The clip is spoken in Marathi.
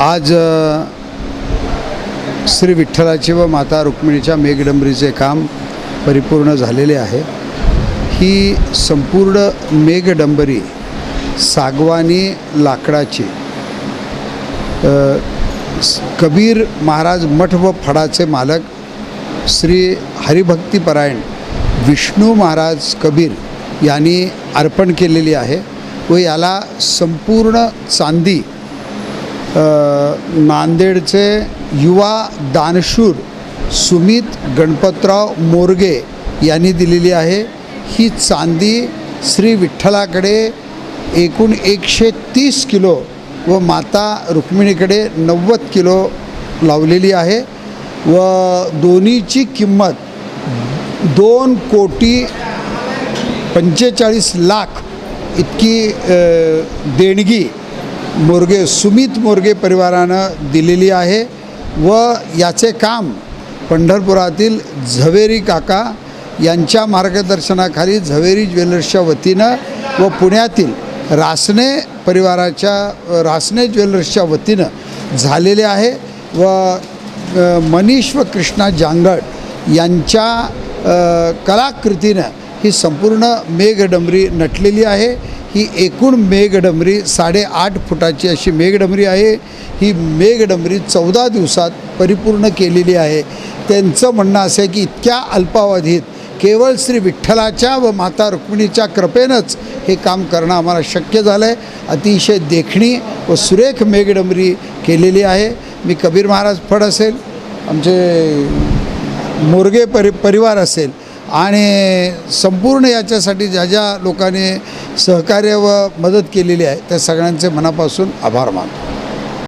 आज श्री विठ्ठलाची व माता रुक्मिणीच्या मेघडंबरीचे काम परिपूर्ण झालेले आहे. ही संपूर्ण मेघडंबरी सागवानी लाकडाची कबीर महाराज मठ व फडाचे मालक श्री हरिभक्तीपरायण विष्णू महाराज कबीर यांनी अर्पण केलेली आहे व याला संपूर्ण चांदी नांदेडचे युवा दानशूर सुमित गणपतराव मोरगे यांनी दिलेली आहे. ही चांदी श्री विठ्ठलाकडे एकूण एकशे तीस किलो व माता रुक्मिणीकडे नव्वद किलो लावलेली आहे व दोन्हीची किंमत दोन कोटी पंचेचाळीस लाख इतकी देणगी मोरगे सुमित मोरगे परिवारानं दिलेली आहे व याचे काम पंढरपुरातील झवेरी काका यांच्या मार्गदर्शनाखाली झवेरी ज्वेलर्सच्या वतीनं व पुण्यातील रासने परिवाराच्या रासने ज्वेलर्सच्या वतीनं झालेले आहे व मनीष व कृष्णा जांगड यांच्या कलाकृतीनं ही संपूर्ण मेघडंबरी नटलेली आहे. ही एकूण मेघडंबरी साडेआठ फुटाची अशी मेघडंबरी आहे. ही मेघडंबरी चौदा दिवसात परिपूर्ण केलेली आहे. त्यांचं म्हणणं असं आहे की इतक्या अल्पावधीत केवळ श्री विठ्ठलाच्या व माता रुक्मिणीच्या कृपेनंच हे काम करणं आम्हाला शक्य झालं आहे अतिशय देखणी व सुरेख मेघडंबरी केलेली आहे. मी कबीर महाराज फड असेल आमचे मोरगे परि परिवार असेल आणि संपूर्ण याच्यासाठी ज्या ज्या लोकांनी सहकार्य व मदत केलेली आहे त्या सगळ्यांचे मनापासून आभार मानतो.